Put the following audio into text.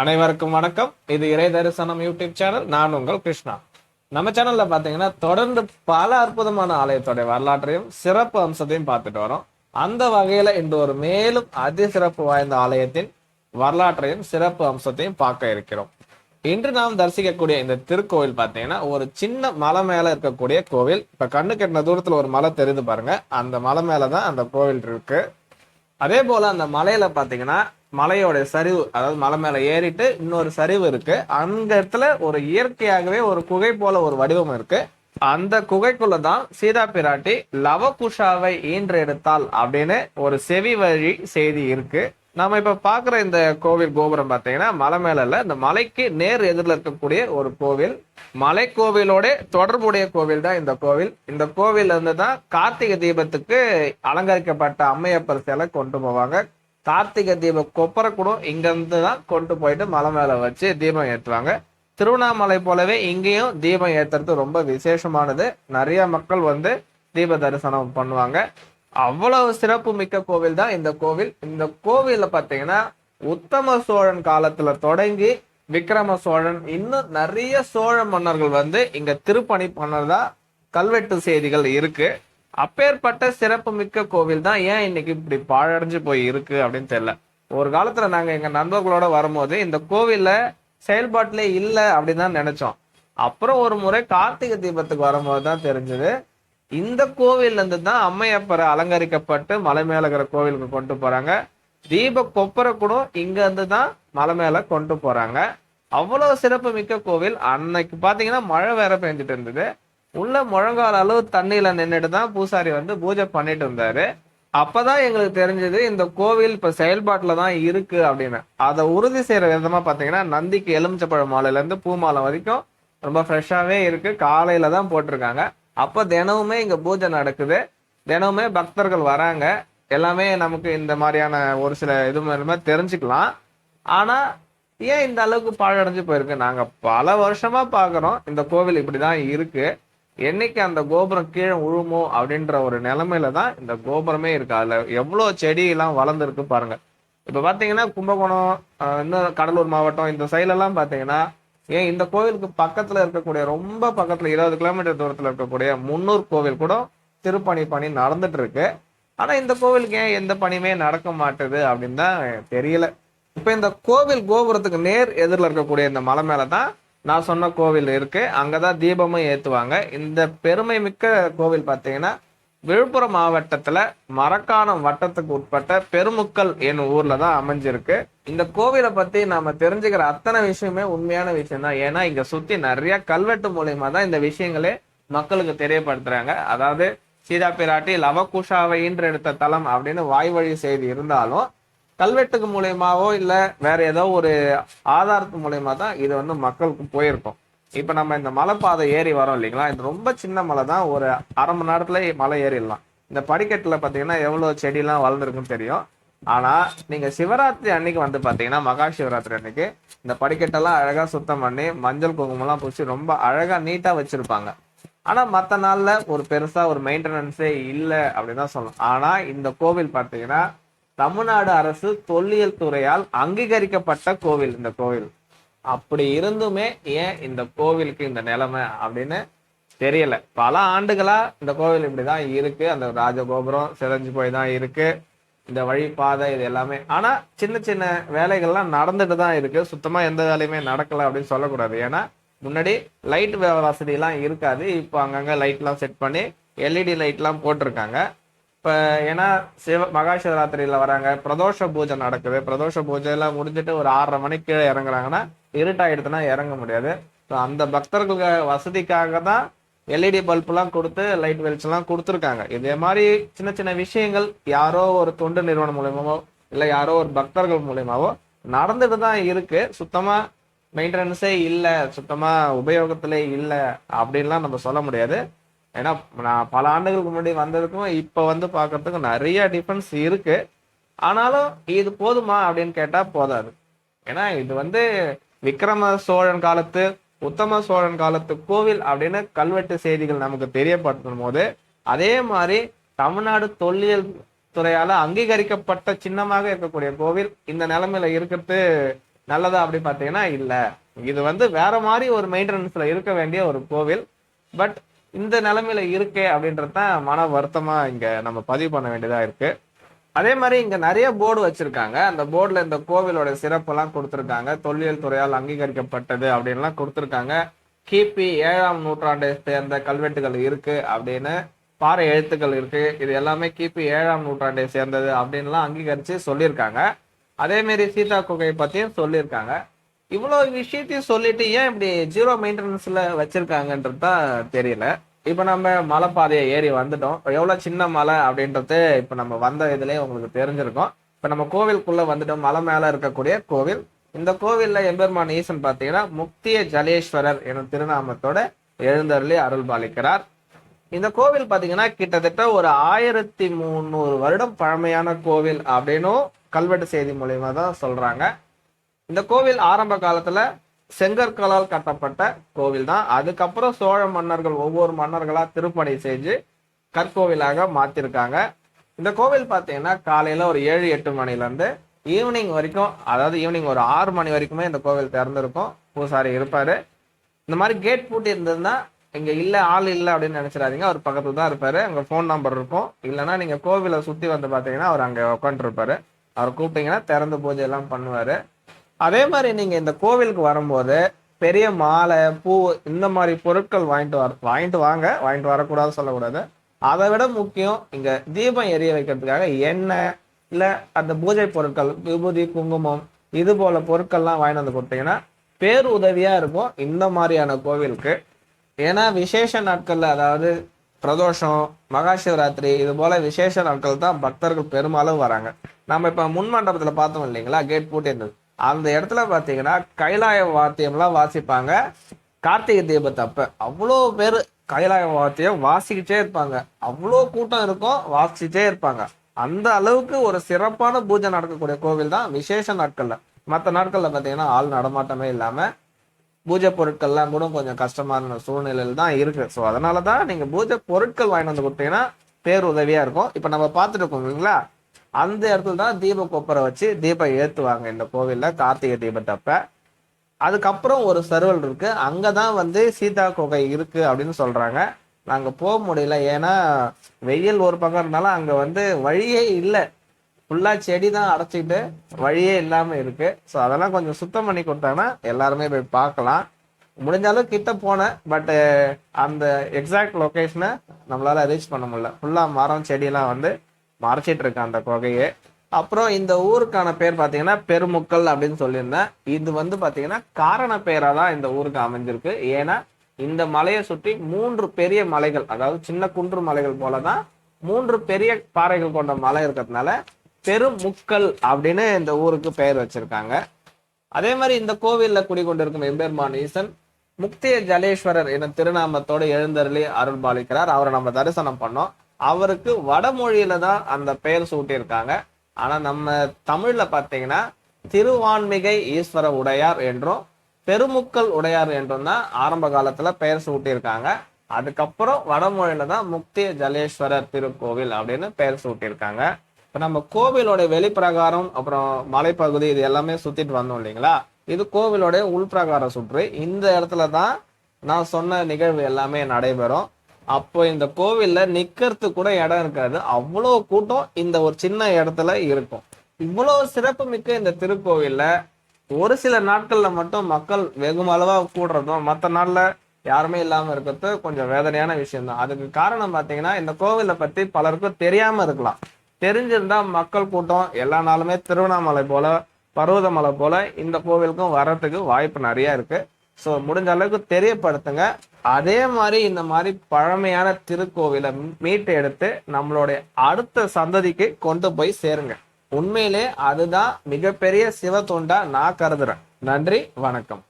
அனைவருக்கும் வணக்கம். இது இறை தரிசனம் யூடியூப் சேனல். நான் உங்கள் கிருஷ்ணா. நம்ம சேனல்ல பாத்தீங்கன்னா தொடர்ந்து பல அற்புதமான ஆலயத்தோட வரலாற்றையும் சிறப்பு அம்சத்தையும் பார்த்துட்டு வரோம். அந்த வகையில இன்று ஒரு மேலும் அதி சிறப்பு வாய்ந்த ஆலயத்தின் வரலாற்றையும் சிறப்பு அம்சத்தையும் பார்க்க இருக்கிறோம். இன்று நாம் தரிசிக்கக்கூடிய இந்த திருக்கோவில் பார்த்தீங்கன்னா ஒரு சின்ன மலை மேல இருக்கக்கூடிய கோவில். இப்ப கண்ணு கெட்டின தூரத்துல ஒரு மலை தெரிந்து பாருங்க. அந்த மலை மேலதான் அந்த கோவில் இருக்கு. அதே போல அந்த மலையில பாத்தீங்கன்னா மலையோட சரிவு அதாவது மலை மேல ஏறிட்டு இன்னொரு சரிவு இருக்கு. அந்த இடத்துல ஒரு இயற்கையாகவே ஒரு குகை போல ஒரு வடிவம் இருக்கு. அந்த குகைக்குள்ள தான் சீதா பிராட்டி லவகுஷாவை ஈன்று எடுத்தாள் அப்படின்னு ஒரு செவி வழி செய்தி இருக்கு. நாம இப்ப பாக்குற இந்த கோவில் கோபுரம் பாத்தீங்கன்னா மலை மேல இல்ல இந்த மலைக்கு நேர் எதிரில் இருக்கக்கூடிய ஒரு கோவில். மலை கோவிலோட தொடர்புடைய கோவில் தான் இந்த கோவில். இந்த கோவில் இருந்து தான் கார்த்திகை தீபத்துக்கு அலங்கரிக்கப்பட்ட அம்மையப்பர் சிலை கொண்டு போவாங்க. கார்த்திகை தீபம் கொப்பரை கூட தான் கொண்டு போயிட்டு மலை மேலே வச்சு தீபம் ஏற்றுவாங்க திருவண்ணாமலை போலவே இங்கேயும் தீபம் ஏத்துறது ரொம்ப விசேஷமானது. நிறைய மக்கள் வந்து தீப தரிசனம் பண்ணுவாங்க. அவ்வளவு சிறப்பு மிக்க கோவில் தான் இந்த கோவில். இந்த கோவிலில் பார்த்தீங்கன்னா உத்தம சோழன் காலத்துல தொடங்கி விக்ரம சோழன் இன்னும் நிறைய சோழ மன்னர்கள் வந்து இங்க திருப்பணி பண்ணதா கல்வெட்டு செய்திகள் இருக்கு. அப்பேற்பட்ட சிறப்பு மிக்க கோவில் தான் ஏன் இன்னைக்கு இப்படி பாழடைஞ்சு போய் இருக்கு அப்படின்னு தெரியல. ஒரு காலத்துல நாங்க எங்க நண்பர்களோட வரும்போது இந்த கோவில்ல செயல்பாட்டிலே இல்ல அப்படின்னு தான் நினைச்சோம். அப்புறம் ஒரு முறை கார்த்திகை தீபத்துக்கு வரும்போது தான் தெரிஞ்சது. இந்த கோவில்ல இருந்து தான் அம்மையப்பரை அலங்கரிக்கப்பட்டு மலை மேல இருக்கிற கோவிலுக்கு கொண்டு போறாங்க. தீப கொப்பரை கூட இங்க இருந்து தான் மலை மேல கொண்டு போறாங்க. அவ்வளவு சிறப்பு மிக்க கோவில். அன்னைக்கு பாத்தீங்கன்னா மழை வேற பெஞ்சிட்டு இருந்தது. உள்ள முழங்கால அளவு தண்ணியில நின்றுட்டு தான் பூசாரி வந்து பூஜை பண்ணிட்டு இருந்தாரு. அப்பதான் எங்களுக்கு தெரிஞ்சது இந்த கோவில் இப்ப செயல்பாட்டுல தான் இருக்கு அப்படின்னு. அதை உறுதி செய்யற விதமா பாத்தீங்கன்னா நந்திக்கு எலுமிச்சப்பழம் மாலையில இருந்து பூ மாலை வரைக்கும் ரொம்ப ஃப்ரெஷ்ஷாவே இருக்கு. காலையில தான் போட்டிருக்காங்க. அப்ப தினமுமே இங்க பூஜை நடக்குது. தினமுமே பக்தர்கள் வராங்க. எல்லாமே நமக்கு இந்த மாதிரியான ஒரு சில இது மூலமா தெரிஞ்சுக்கலாம். ஆனா ஏன் இந்த அளவுக்கு பாழடைஞ்சு போயிருக்கு? நாங்க பல வருஷமா பாக்குறோம். இந்த கோவில் இப்படிதான் இருக்கு. என்னைக்கு அந்த கோபுரம் கீழே உழுமோ அப்படின்ற ஒரு நிலைமையில தான் இந்த கோபுரமே இருக்கு. அதுல எவ்வளவு செடி எல்லாம் வளர்ந்துருக்கு பாருங்க. இப்ப பாத்தீங்கன்னா கும்பகோணம் இன்னும் கடலூர் மாவட்டம் இந்த சைடுல எல்லாம் பாத்தீங்கன்னா ஏன் இந்த கோவிலுக்கு பக்கத்துல இருக்கக்கூடிய ரொம்ப பக்கத்துல இருபது கிலோமீட்டர் தூரத்துல இருக்கக்கூடிய முன்னூர் கோவில் கூட திருப்பணி பணி நடந்துட்டு இருக்கு ஆனா இந்த கோவிலுக்கு ஏன் எந்த பணியுமே நடக்க மாட்டுது அப்படின்னு தான் தெரியல. இப்ப இந்த கோவில் கோபுரத்துக்கு நேர் எதிரில் இருக்கக்கூடிய இந்த மலை மேல தான் நான் சொன்ன கோவில் இருக்கு. அங்கதான் தீபமும் ஏற்றுவாங்க இந்த பெருமை மிக்க கோவில் பார்த்தீங்கன்னா விழுப்புரம் மாவட்டத்துல மரக்காணம் வட்டத்துக்கு உட்பட்ட பெருமுக்கல் என் ஊர்ல தான் அமைஞ்சிருக்கு. இந்த கோவிலை பத்தி நாம தெரிஞ்சுக்கிற அத்தனை விஷயமே உண்மையான விஷயம் தான் ஏன்னா இங்க சுத்தி நிறைய கல்வெட்டு மூலயமா தான் இந்த விஷயங்களே மக்களுக்கு தெரியப்படுத்துறாங்க. அதாவது சீதா பிராட்டி லவகுஷாவை ஈன்றெடுத்த தலம் அப்படின்னு வாய்வழி செய்தி இருந்தாலும் கல்வெட்டுக்கு மூலயமாவோ இல்லை வேற ஏதோ ஒரு ஆதாரத்து மூலயமா தான் இது வந்து மக்களுக்கு போயிருக்கும். இப்போ நம்ம இந்த மலைப்பாதை ஏறி வரோம் இல்லைங்களா? இது ரொம்ப சின்ன மலை தான். ஒரு அரை மணி நேரத்துல மலை ஏறிடலாம். இந்த படிக்கட்டில் பார்த்தீங்கன்னா எவ்வளோ செடியெலாம் வளர்ந்துருக்குன்னு தெரியும். ஆனால் நீங்கள் சிவராத்திரி அன்னைக்கு வந்து பார்த்தீங்கன்னா மகா சிவராத்திரி அன்னைக்கு இந்த படிக்கட்டெல்லாம் அழகாக சுத்தம் பண்ணி மஞ்சள் குங்குமம்லாம் பூசி ரொம்ப அழகாக நீட்டாக வச்சுருப்பாங்க. ஆனால் மற்ற நாளில் ஒரு பெருசாக ஒரு மெயின்டெனன்ஸே இல்லை அப்படின்னு தான் சொல்லணும். ஆனால் இந்த கோவில் பார்த்தீங்கன்னா தமிழ்நாடு அரசு தொல்லியல் துறையால் அங்கீகரிக்கப்பட்ட கோவில் இந்த கோவில். அப்படி இருந்துமே ஏன் இந்த கோவிலுக்கு இந்த நிலைமை அப்படின்னு தெரியல. பல ஆண்டுகளா இந்த கோவில் இப்படிதான் இருக்கு. அந்த ராஜகோபுரம் சிதைஞ்சு போய் தான் இருக்கு. இந்த வழிபாதை இது எல்லாமே. ஆனா சின்ன சின்ன வேலைகள்லாம் நடந்துட்டு தான் இருக்கு. சுத்தமா எந்த வேலையுமே நடக்கல அப்படின்னு சொல்லக்கூடாது. ஏன்னா முன்னாடி லைட் வசதி எல்லாம் இருக்காது. இப்போ அங்கங்க லைட் எல்லாம் செட் பண்ணி எல்இடி லைட் எல்லாம் போட்டிருக்காங்க. இப்ப ஏன்னா சிவ மகா சிவராத்திரியில வராங்க. பிரதோஷ பூஜை நடக்குது. பிரதோஷ பூஜை எல்லாம் முடிஞ்சிட்டு ஒரு ஆறரை மணிக்கு கீழே இறங்குறாங்கன்னா இருட்டாயிடுதுன்னா இறங்க முடியாது. ஸோ அந்த பக்தர்களுக்கு வசதிக்காக தான் எல்இடி பல்பெல்லாம் கொடுத்து லைட் வெளிச்சம்லாம் கொடுத்துருக்காங்க. இதே மாதிரி சின்ன சின்ன விஷயங்கள் யாரோ ஒரு தொண்டு நிறுவனம் மூலயமாவோ இல்லை யாரோ ஒரு பக்தர்கள் மூலியமாவோ நடந்துட்டு தான் இருக்கு. சுத்தமா மெயின்டெனன்ஸே இல்லை சுத்தமா உபயோகத்திலே இல்லை அப்படின்லாம் நம்ம சொல்ல முடியாது. ஏன்னா நான் பல ஆண்டுகளுக்கு முன்னாடி வந்ததுக்கும் இப்போ வந்து பார்க்கறதுக்கு நிறைய டிஃப்ரென்ஸ் இருக்கு. ஆனாலும் இது போதுமா அப்படின்னு கேட்டால் போதாது. ஏன்னா இது வந்து விக்ரம சோழன் காலத்து உத்தம சோழன் காலத்து கோவில் அப்படின்னு கல்வெட்டு செய்திகள் நமக்கு தெரியப்படுத்தும் போது அதே மாதிரி தமிழ்நாடு தொல்லியல் துறையால் அங்கீகரிக்கப்பட்ட சின்னமாக இருக்கக்கூடிய கோவில் இந்த நிலைமையில இருக்கிறது நல்லதா அப்படி பார்த்தீங்கன்னா இல்லை. இது வந்து வேற மாதிரி ஒரு மெயின்டெனன்ஸ்ல இருக்க வேண்டிய ஒரு கோவில். பட் இந்த நிலைமையில இருக்கே அப்படின்றது தான் மன வருத்தமா இங்க நம்ம பதிவு பண்ண வேண்டியதா இருக்கு. அதே மாதிரி இங்க நிறைய போர்டு வச்சிருக்காங்க. அந்த போர்டுல இந்த கோவிலோட சிறப்பெல்லாம் கொடுத்துருக்காங்க. தொல்லியல் துறையால் அங்கீகரிக்கப்பட்டது அப்படின்லாம் கொடுத்துருக்காங்க. கிபி ஏழாம் நூற்றாண்டை சேர்ந்த கல்வெட்டுகள் இருக்கு அப்படின்னு பாறை எழுத்துக்கள் இருக்கு. இது எல்லாமே கிபி ஏழாம் நூற்றாண்டை சேர்ந்தது அப்படின்லாம் அங்கீகரிச்சு சொல்லியிருக்காங்க. அதே மாதிரி சீதா குகையை பத்தியும் சொல்லியிருக்காங்க. இவ்வளோ விஷயத்தையும் சொல்லிட்டு ஏன் இப்படி ஜீரோ மெயின்டெனன்ஸ்ல வச்சிருக்காங்கன்றது தான் தெரியல. இப்போ நம்ம மலைப்பாதையை ஏறி வந்துட்டோம். எவ்வளோ சின்ன மலை அப்படின்றது இப்போ நம்ம வந்த இதுலயே உங்களுக்கு தெரிஞ்சிருக்கும். இப்போ நம்ம கோவிலுக்குள்ளே வந்துட்டோம். மலை மேல இருக்கக்கூடிய கோவில். இந்த கோவில்ல எம்பெருமான் ஈசன் பார்த்தீங்கன்னா முக்திய ஜலேஸ்வரர் எனும் திருநாமத்தோட எழுந்தருளி அருள் பாலிக்கிறார் இந்த கோவில் பாத்தீங்கன்னா கிட்டத்தட்ட ஒரு ஆயிரத்தி முந்நூறு வருடம் பழமையான கோவில் அப்படின்னும் கல்வெட்டு செய்தி மூலியமா தான் சொல்றாங்க. இந்த கோவில் ஆரம்ப காலத்துல செங்கற்களால் கட்டப்பட்ட கோவில் தான் அதுக்கப்புறம் சோழ மன்னர்கள் ஒவ்வொரு மன்னர்களா திருப்பணி செஞ்சு கற்கோவிலாக மாத்திருக்காங்க. இந்த கோவில் பார்த்தீங்கன்னா காலையில ஒரு ஏழு எட்டு மணிலேருந்து ஈவினிங் வரைக்கும் அதாவது ஈவினிங் ஒரு ஆறு மணி வரைக்குமே இந்த கோவில் திறந்திருக்கும். பூசாரி இருப்பாரு. இந்த மாதிரி கேட் பூட்டி இருந்ததுன்னா இங்க இல்ல ஆள் இல்லை அப்படின்னு நினைச்சிடாதீங்க. அவர் பக்கத்துல தான் இருப்பாரு. அங்க ஃபோன் நம்பர் இருக்கும். இல்லைன்னா நீங்க கோவிலை சுத்தி வந்து பாத்தீங்கன்னா அவர் அங்க உட்காந்துருப்பாரு அவர் கூப்பிட்டீங்கன்னா திறந்து பூஜை எல்லாம் பண்ணுவாரு. அதே மாதிரி நீங்க இந்த கோவிலுக்கு வரும்போது பெரிய மாலை பூ இந்த மாதிரி பொருட்கள் வாங்கிட்டு வர வாங்கிட்டு வாங்க வாங்கிட்டு வரக்கூடாது சொல்லக்கூடாது. அதை விட முக்கியம் இங்க தீபம் எரிய வைக்கிறதுக்காக எண்ணெய் இல்ல அந்த பூஜை பொருட்கள் விபூதி குங்குமம் இது போல பொருட்கள்லாம் வாங்கிட்டு வந்து கொடுத்தீங்கன்னா பேர் உதவியா இருக்கும் இந்த மாதிரியான கோவிலுக்கு. ஏன்னா விசேஷ நாட்கள்ல அதாவது பிரதோஷம் மகா சிவராத்திரி இது போல விசேஷ நாட்கள் தான் பக்தர்கள் பெரும்பாலும் வராங்க. நம்ம இப்ப முன் மண்டபத்துல பார்த்தோம் இல்லைங்களா? கேட் பூட்டி இருந்தது அந்த இடத்துல பார்த்தீங்கன்னா கைலாய வாத்தியம்லாம் வாசிப்பாங்க. கார்த்திகை தீபத்தப்ப அவ்வளோ பேர் கைலாய வாத்தியம் வாசிக்கிட்டே இருப்பாங்க. அவ்வளோ கூட்டம் இருக்கும் வாசிக்கிட்டே இருப்பாங்க. அந்த அளவுக்கு ஒரு சிறப்பான பூஜை நடக்கக்கூடிய கோவில் தான் விசேஷ நாட்களில். மற்ற நாட்களில் பார்த்தீங்கன்னா ஆள் நடமாட்டமே இல்லாமல் பூஜை பொருட்கள்லாம் கூட கொஞ்சம் கஷ்டமான சூழ்நிலையில் தான் இருக்கு. ஸோ அதனால தான் நீங்கள் பூஜை பொருட்கள் வாங்கிட்டு வந்து கொடுத்தீங்கன்னா பேர் உதவியாக இருக்கும். இப்போ நம்ம பார்த்துட்டு இருக்கோம் இல்லைங்களா? அந்த இடத்துல தான் தீப கொப்பரை வச்சு தீபம் ஏற்றுவாங்க இந்த கோவிலில் கார்த்திகை தீபத்தப்ப அதுக்கப்புறம் ஒரு சர்வல் இருக்கு. அங்கதான் வந்து சீதா குகை இருக்கு அப்படின்னு சொல்றாங்க. நாங்கள் போக முடியல. ஏன்னா வெயில் ஒரு பக்கம் இருந்தாலும் அங்கே வந்து வழியே இல்லை. ஃபுல்லாக செடி தான் அடைச்சிக்கிட்டு வழியே இல்லாமல் இருக்கு. ஸோ அதெல்லாம் கொஞ்சம் சுத்தம் பண்ணி கொடுத்தாங்கன்னா எல்லாருமே போய் பார்க்கலாம். முடிஞ்ச கிட்ட போனேன். பட்டு அந்த எக்ஸாக்ட் லொக்கேஷனை நம்மளால ரீச் பண்ண முடியல. ஃபுல்லாக மரம் செடியெல்லாம் வந்து மறைச்சிட்டு இருக்கு அந்த குகையை. அப்புறம் இந்த ஊருக்கான பேர் பார்த்தீங்கன்னா பெருமுக்கல் அப்படின்னு சொல்லியிருந்தேன். இது வந்து பார்த்தீங்கன்னா காரண பெயராக தான் இந்த ஊருக்கு அமைஞ்சிருக்கு. ஏன்னா இந்த மலையை சுற்றி மூன்று பெரிய மலைகள் அதாவது சின்ன குன்று மலைகள் போல தான் மூன்று பெரிய பாறைகள் கொண்ட மலை இருக்கிறதுனால பெருமுக்கல் அப்படின்னு இந்த ஊருக்கு பெயர் வச்சிருக்காங்க. அதே மாதிரி இந்த கோவிலில் குடிகொண்டிருக்கும் எம்பெருமான் ஈசன் முக்திய ஜலேஸ்வரர் என திருநாமத்தோடு எழுந்தருளி அருள் பாலிக்கிறார் அவரை நம்ம தரிசனம் பண்ணோம். அவருக்கு வடமொழியில தான் அந்த பெயர் சூட்டியிருக்காங்க. ஆனா நம்ம தமிழ்ல பாத்தீங்கன்னா திருவான்மிகை ஈஸ்வர உடையார் என்றும் பெருமுக்கல் உடையார் என்றும் தான் ஆரம்ப காலத்துல பெயர் சூட்டியிருக்காங்க. அதுக்கப்புறம் வடமொழியில தான் முக்திய ஜலேஸ்வரர் திருக்கோவில் அப்படின்னு பெயர் சூட்டியிருக்காங்க. இப்ப நம்ம கோவிலோட வெளிப்பிரகாரம் அப்புறம் மலைப்பகுதி இது எல்லாமே சுத்திட்டு வந்தோம் இல்லைங்களா? இது கோவிலோட உள்பிரகார சுற்று. இந்த இடத்துல தான் நான் சொன்ன நிகழ்வு எல்லாமே நடைபெறும். அப்போ இந்த கோவில்ல நிக்கிறதுக்கு கூட இடம் இருக்காது. அவ்வளோ கூட்டம் இந்த ஒரு சின்ன இடத்துல இருக்கும். இவ்வளவு சிறப்பு மிக்க இந்த திருக்கோவில்ல ஒரு சில நாட்கள்ல மட்டும் மக்கள் வெகுமளவா கூடுறதும் மற்ற நாள்ல யாருமே இல்லாம இருக்கிறது கொஞ்சம் வேதனையான விஷயம்தான். அதுக்கு காரணம் பாத்தீங்கன்னா இந்த கோவிலை பத்தி பலருக்கும் தெரியாம இருக்கலாம். தெரிஞ்சிருந்தா மக்கள் கூட்டம் எல்லா நாளுமே திருவண்ணாமலை போல பருவதமலை போல இந்த கோவிலுக்கும் வர்றதுக்கு வாய்ப்பு நிறைய இருக்கு. ஸோ முடிஞ்ச அளவுக்கு தெரியப்படுத்துங்க. அதே மாதிரி இந்த மாதிரி பழமையான திருக்கோவிலை மீட்டு எடுத்து நம்மளுடைய அடுத்த சந்ததிக்கு கொண்டு போய் சேருங்க. உண்மையிலே அதுதான் மிகப்பெரிய சிவ தொண்டா நான் கருதுறேன். நன்றி வணக்கம்.